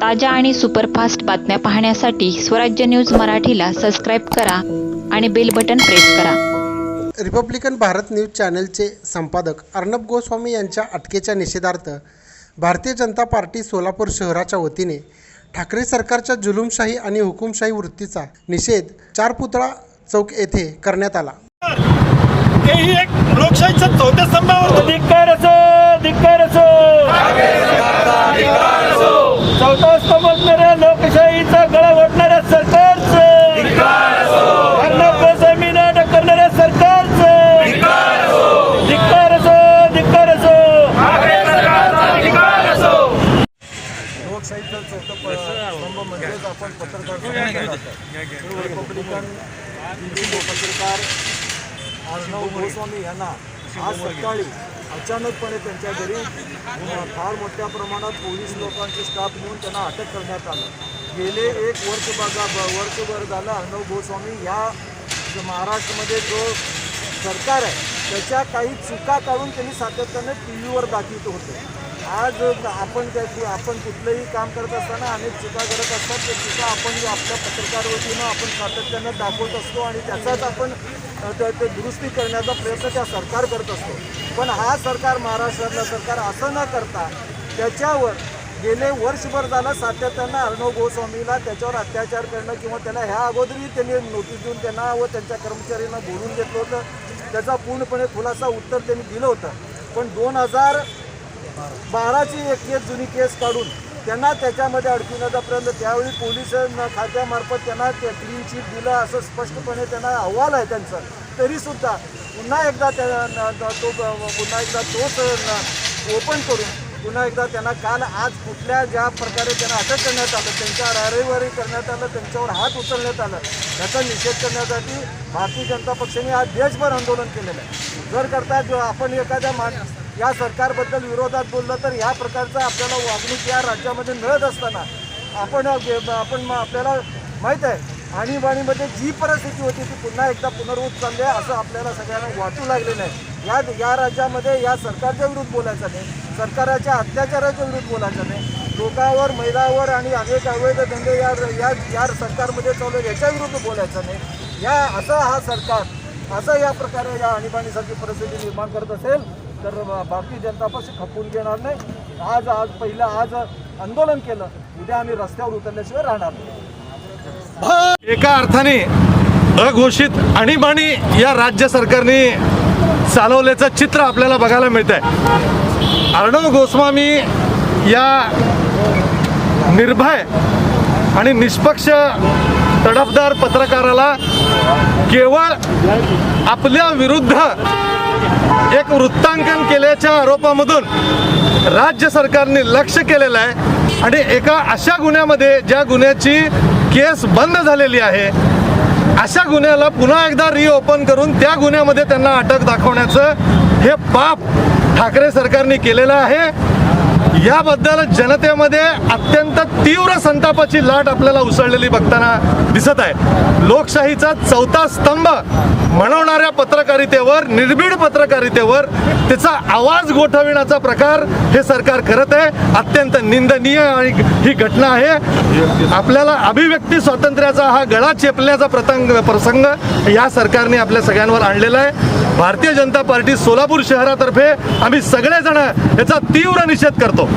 ताज्या आणि सुपरफास्ट बातम्या पाहण्यासाठी स्वराज्य न्यूज मराठीला सबस्क्राईब करा आणि बेल बटन प्रेस करा. रिपब्लिकन भारत न्यूज चॅनलचे संपादक अर्णब गोस्वामी यांच्या अटकेच्या निषेधार्थ भारतीय जनता पार्टी सोलापूर शहराच्या वतीने ठाकरे सरकारच्या जुलूमशाही आणि हुकुमशाही वृत्तीचा निषेध चार पुतळा चौक येथे करण्यात आला. हे ही एक लोकशाहीच्या चौथ्या स्तंभावर. धिक्कार असो धिक्कार असो चौथा स्तंभ असणाऱ्या लोकशाहीचा गळा ओढणाऱ्या सरकारचं. गोस्वामींना अटक करणाऱ्या सरकारचं. धिक्कार असो धिक्कार असो. लोकशाहीचं चौथं प- स्तंभ म्हणजेच आपण पत्रकार. रिपब्लिकन पत्रकार अर्णव गोस्वामी यांना आज सकाळी अचानकपणे त्यांच्या घरी फार मोठ्या प्रमाणात पोलीस लोकांचे स्टाफ म्हणून त्यांना अटक करण्यात आलं. गेले एक वर्ष बघा वर्षभर झालं अर्णव गोस्वामी या महाराष्ट्रामध्ये जो सरकार आहे त्याच्या काही चुका काढून त्यांनी सातत्याने टी व्हीवर दाखवित होते. आज आपण त्या आपण कुठलंही काम करत असताना अनेक चुका करत असतात त्या चुका आपण आपल्या पत्रकार वतीनं आपण सातत्यानं दाखवत असतो आणि त्याचाच आपण दुरुस्ती करण्याचा प्रयत्न त्या सरकार करत असतो. पण हा सरकार महाराष्ट्रातलं सरकार असं न करता त्याच्यावर गेले वर्षभर झालं सातत्यानं अर्णव गोस्वामीला त्याच्यावर अत्याचार करणं किंवा त्याला ह्या अगोदरही त्यांनी नोटीस देऊन त्यांना व त्यांच्या कर्मचाऱ्यांना बोलून घेतलं होतं. त्याचा पूर्णपणे खुलासा उत्तर त्यांनी दिलं होतं. पण दोन हजार बाराची एक केस जुनी केस काढून त्यांना त्याच्यामध्ये अडकविण्याचा प्रयत्न त्यावेळी पोलीस खात्यामार्फत त्यांना ते क्लीन चिट दिलं असं स्पष्टपणे त्यांना अहवाल आहे त्यांचा. तरीसुद्धा पुन्हा एकदा त्या तो पुन्हा एकदा तोच ओपन करून पुन्हा एकदा त्यांना काल आज कुठल्या ज्या प्रकारे त्यांना अटक करण्यात आलं त्यांच्या रारेवारी करण्यात आलं त्यांच्यावर हात उचलण्यात आलं याचा निषेध करण्यासाठी भारतीय जनता पक्षाने आज देशभर आंदोलन केलेलं आहे. जर करता जो आपण एखाद्या मा या सरकारबद्दल विरोधात बोललं तर या प्रकारचं आपल्याला वागणूक या राज्यामध्ये मिळत असताना आपण आपण आपल्याला माहीत आहे आणीबाणीमध्ये जी परिस्थिती होती ती पुन्हा एकदा पुनर्वूत चालली आहे असं आपल्याला सगळ्यांना वाटू लागलेलं आहे. या या राज्यामध्ये या सरकारच्या विरुद्ध बोलायचं नाही सरकाराच्या अत्याचाराच्या विरुद्ध बोलायचं नाही. लोकांवर महिलावर आणि अनेक अवैध धंदे या या या सरकारमध्ये चालू याच्या विरुद्ध बोलायचं नाही. या असं हा सरकार असं या प्रकारे या आणीबाणीसारखी परिस्थिती निर्माण करत असेल तर भारतीय जनता पक्ष खपून घेणार नाही. आज आज पहिलं आज आंदोलन केलं. उद्या आम्ही रस्त्यावर उतरल्याशिवाय राहणार नाही. एका अर्थाने अघोषित आणीबाणी या राज्य सरकारने चालवल्याचं चित्र आपल्याला बघायला मिळत आहे अर्णव गोस्वामी या निर्भय आणि निष्पक्ष तडफदार पत्रकाराला केवळ आपल्या विरुद्ध एक वृत्तांकन केल्याच्या आरोपामधून राज्य सरकारने लक्ष केलेलं आहे. आणि एका अशा गुन्ह्यामध्ये ज्या गुन्ह्याची केस बंद झालेली आहे अशा गुन्ह्याला पुन्हा एकदा रिओपन करून त्या गुन्ह्यामध्ये त्यांना अटक दाखवण्याचं हे पाप ठाकरे सरकारने केलेलं आहे. याबद्दल जनतेमध्ये अत्यंत तीव्र संतापाची लाट आपल्याला उसळलेली बघताना दिसत आहे. लोकशाहीचा चौथा स्तंभ म्हणून खऱ्या पत्रकारितेवर निर्भीड पत्रकारितेवर त्याचा आवाज गोठविण्याचा प्रकार हे सरकार करत आहे. अत्यंत निंदनीय आणि ही घटना आहे. आपल्याला अभिव्यक्ती स्वातंत्र्याचा हा गळा चेपल्याचा प्रतंग प्रसंग या सरकारने आपल्या सगळ्यांवर आणलेला आहे. भारतीय जनता पार्टी सोलापूर शहरातर्फे आम्ही सगळेजण याचा तीव्र निषेध करतो.